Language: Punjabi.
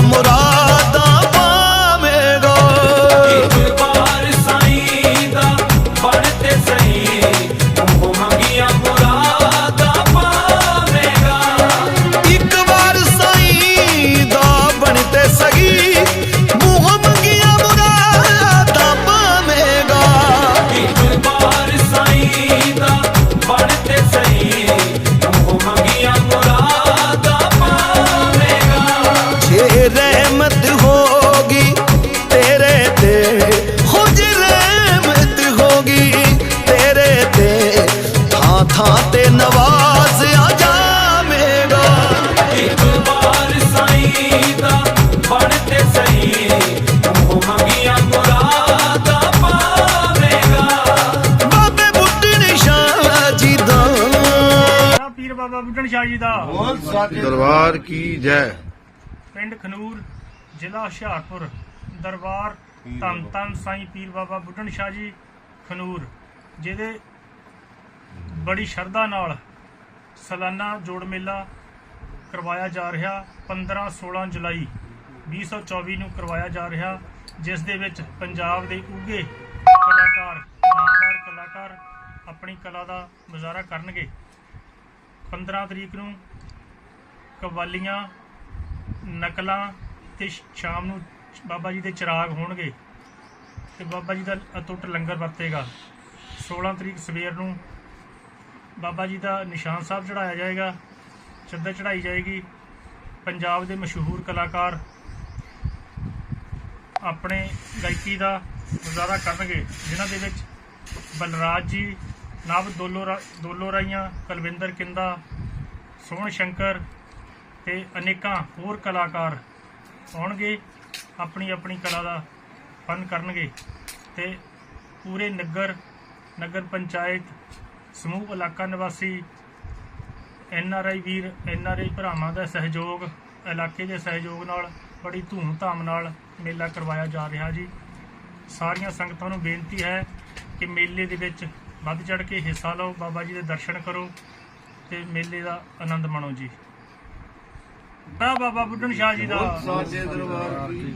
মোরা ਰਹਿਮਤ ਹੋਗੀ ਤੇਰੇ ਤੇ ਹੁਜ ਹੋਗੀ ਤੇਰੇ ਤੇ ਥਾਂ ਥਾਂ ਤੇ ਨਵਾਜ਼ ਆ ਜਾਵੇਗਾ। ਸ਼ਾਹ ਜੀ ਦਾ। ਪੀਰ ਬਾਬਾ ਬੁੱਢਣ ਸ਼ਾਹ ਜੀ ਦਾ। ਦਰਬਾਰ ਕੀ ਜੈ। ਪਿੰਡ ਖਨੂਰ। ਜ਼ਿਲ੍ਹਾ ਹੁਸ਼ਿਆਰਪੁਰ ਦਰਬਾਰ ਧੰਨ ਧੰਨ ਸਾਈਂ ਪੀਰ ਬਾਬਾ ਬੁੱਢਣ ਸ਼ਾਹ ਜੀ ਖਨੂਰ ਜਿਹਦੇ ਬੜੀ ਸ਼ਰਧਾ ਨਾਲ ਸਾਲਾਨਾ ਜੋੜ ਮੇਲਾ ਕਰਵਾਇਆ ਜਾ ਰਿਹਾ 15 16 ਜੁਲਾਈ 2024 ਨੂੰ ਕਰਵਾਇਆ ਜਾ ਰਿਹਾ ਜਿਸ ਦੇ ਵਿੱਚ ਪੰਜਾਬ ਦੇ ਉੱਘੇ ਕਲਾਕਾਰ ਨਾਮਦਾਰ ਕਲਾਕਾਰ ਆਪਣੀ ਕਲਾ ਦਾ ਮੁਜ਼ਾਹਰਾ ਕਰਨਗੇ। 15 ਤਰੀਕ ਨੂੰ ਕਵਾਲੀਆਂ ਨਕਲਾਂ ਤੇ ਸ਼ਾਮ ਨੂੰ ਬਾਬਾ ਜੀ ਦੇ ਚਿਰਾਗ ਹੋਣਗੇ ਤੇ ਬਾਬਾ ਜੀ ਦਾ ਅਟੁੱਟ ਲੰਗਰ ਵਰਤੇਗਾ। 16 ਤਰੀਕ ਸਵੇਰ ਨੂੰ ਬਾਬਾ ਜੀ ਦਾ ਨਿਸ਼ਾਨ ਸਾਹਿਬ ਚੜਾਇਆ ਜਾਏਗਾ, ਚੱਦਰ ਚੜਾਈ ਜਾਏਗੀ। ਪੰਜਾਬ ਦੇ ਮਸ਼ਹੂਰ ਕਲਾਕਾਰ ਆਪਣੇ ਗਾਇਕੀ ਦਾ ਮੁਜ਼ਾਹਰਾ ਕਰਨਗੇ, ਜਿਨ੍ਹਾਂ ਦੇ ਵਿੱਚ ਬਲਰਾਜ ਜੀ, ਨਵ ਦੋਲੋ ਰਾ- ਦੋਲੋ ਰਾਈਆਂ, ਕੁਲਵਿੰਦਰ ਕਿੰਦਾ, ਸੋਹਣ ਸ਼ੰਕਰ ਤੇ ਅਨੇਕਾਂ ਹੋਰ ਕਲਾਕਾਰ ਆਉਣਗੇ, ਆਪਣੀ ਆਪਣੀ ਕਲਾ ਦਾ ਫਨ ਕਰਨਗੇ ਤੇ ਪੂਰੇ ਨਗਰ ਨਗਰ ਪੰਚਾਇਤ, ਸਮੂਹ ਇਲਾਕਾ ਨਿਵਾਸੀ, N R I Veer, N R I ਭਰਾਵਾਂ ਦਾ ਸਹਿਯੋਗ, ਇਲਾਕੇ ਦੇ ਸਹਿਯੋਗ ਨਾਲ, ਬੜੀ ਧੂਮ-ਧਾਮ ਨਾਲ ਮੇਲਾ ਕਰਵਾਇਆ ਜਾ ਰਿਹਾ ਜੀ। ਸਾਰੀਆਂ ਸੰਗਤਾਂ ਨੂੰ ਬੇਨਤੀ ਹੈ ਕਿ ਮੇਲੇ ਦੇ ਵਿੱਚ ਵੱਧ ਚੜ ਕੇ ਹਿੱਸਾ ਲਓ, ਬਾਬਾ ਜੀ ਦੇ ਦਰਸ਼ਨ ਕਰੋ ਤੇ ਮੇਲੇ ਦਾ ਆਨੰਦ ਮਾਣੋ ਜੀ। ਬਾ ਬਾਬਾ ਬੁੱਢਣ ਸ਼ਾਹ ਜੀ ਦਾ। ਸਾਚੇ ਦਰਬਾਰ ਕੀ